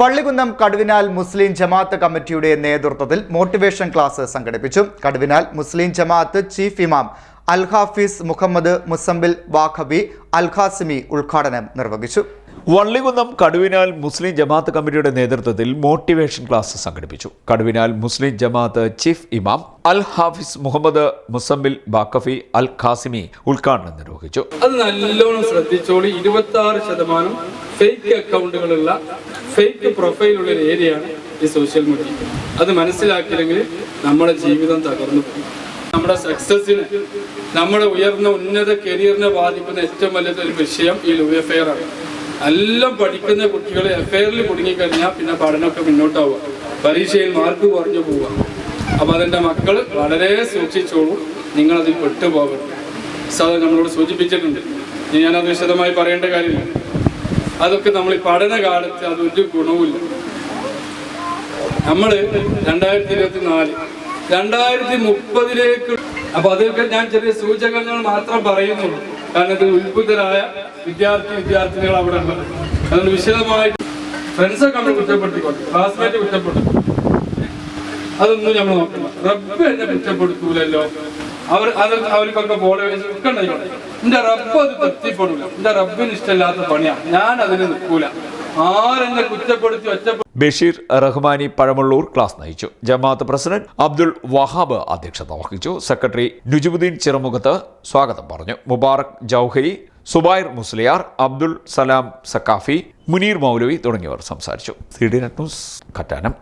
വള്ളികുന്നം കടുവിനാൽ മുസ്ലിം ജമാഅത്ത് കമ്മിറ്റിയുടെ നേതൃത്വത്തിൽ motivation class സംഘടിപ്പിച്ചു. കടുവിനാൽ മുസ്ലിം ജമാഅത്ത് ചീഫ് ഇമാം അൽ ഹാഫിസ് മുഹമ്മദ് മുസമ്പിൽ വാഖബി അൽ ഖാസിമി ഉദ്ഘാടനം നിർവഹിച്ചു. വള്ളികുന്നം കടുവിനാൽ മുസ്ലിം ജമാഅത്ത് കമ്മിറ്റിയുടെ നേതൃത്വത്തിൽ മോട്ടിവേഷൻ ക്ലാസ് സംഘടിപ്പിച്ചു. കടുവിനാൽ മുസ്ലിം ജമാഅത്ത് ചീഫ് ഇമാം അൽ ഹാഫിസ് മുഹമ്മദ് മുസമ്മിൽ ബാക്കഫി അൽ ഖാസിമി ഉദ്ഘാടനം നിർവഹിച്ചു. അത് നല്ലോണം ശ്രദ്ധിച്ചോളി. ഇരുപത്തി ആറ് ശതമാനം ഫേക്ക് അക്കൗണ്ടുകളുള്ള ഫേക്ക് പ്രൊഫൈലുള്ള ഒരു ഏരിയയാണ് ഈ സോഷ്യൽ മീഡിയ അത് മനസ്സിലാക്കിയില്ലെങ്കിൽ നമ്മുടെ ജീവിതം തകർന്നു നമ്മുടെ സക്സസിന് നമ്മുടെ ഉയർന്ന ഉന്നത കരിയറിനെ ബാധിക്കുന്ന ഏറ്റവും വലിയ ഒരു വിഷയം ഈ ലവ് എഫെയർ ആണ്. എല്ലാം പഠിക്കുന്ന കുട്ടികൾ എഫ്ഐആറിൽ കുടുങ്ങിക്കഴിഞ്ഞാൽ പിന്നെ പഠനമൊക്കെ മുന്നോട്ടാവുക. പരീക്ഷയിൽ മാർക്ക് കുറഞ്ഞു പോവുക. അപ്പോൾ അതിന്റെ മക്കൾ വളരെ സൂക്ഷിച്ചോളൂ. നിങ്ങളതിൽ പെട്ടുപോകരുത്. സാർ നമ്മളോട് സൂചിപ്പിച്ചിട്ടുണ്ട്. ഞാനത് വിശദമായി പറയേണ്ട കാര്യമില്ല. അതൊക്കെ നമ്മൾ ഈ പഠനകാലത്ത് അതൊരു ഗുണവുമില്ല. നമ്മൾ രണ്ടായിരത്തി ഇരുപത്തി നാല് രണ്ടായിരത്തി മുപ്പതിലേക്ക് അപ്പൊ അതൊക്കെ ഞാൻ ചെറിയ സൂചകങ്ങൾ മാത്രം പറയുന്നുള്ളൂ. കാരണം ഇതിൽ ഉത്ഭുതരായ വിദ്യാർത്ഥി വിദ്യാർത്ഥിനികൾ അവിടെ ഉണ്ട് അതുകൊണ്ട് വിശദമായിട്ട് ഫ്രണ്ട്സൊക്കെ നമ്മൾ കുറ്റപ്പെടുത്തിക്കോട്ടെ. ക്ലാസ്മേറ്റ് കുറ്റപ്പെടുത്തും അതൊന്നും നമ്മൾ നോക്കണം റബ്ബ് എന്നെ കുറ്റപ്പെടുത്തൂലല്ലോ. അവർ അത് അവർക്കൊക്കെ ബോർഡ് ഒക്കെ ഉണ്ടായിക്കോട്ടെ എന്റെ റബ്ബ് അത് തൃപ്തിപ്പെടില്ല എന്റെ റബ്ബിന് ഇഷ്ടമില്ലാത്ത പണിയാണ് ഞാൻ അതിന് നിൽക്കൂല. ബഷീർ റഹ്മാനി പഴമള്ളൂർ ക്ലാസ് നയിച്ചു. ജമാഅത്ത് പ്രസിഡന്റ് അബ്ദുൾ വഹാബ് അധ്യക്ഷത വഹിച്ചു. സെക്രട്ടറി നുജുബുദ്ദീൻ ചിറമുഖത്ത് സ്വാഗതം പറഞ്ഞു. മുബാറക് ജൗഹരി സുബൈർ മുസ്ലിയാർ അബ്ദുൾ സലാം സക്കാഫി മുനീർ മൗലവി തുടങ്ങിയവർ സംസാരിച്ചു. C D news Kattanam.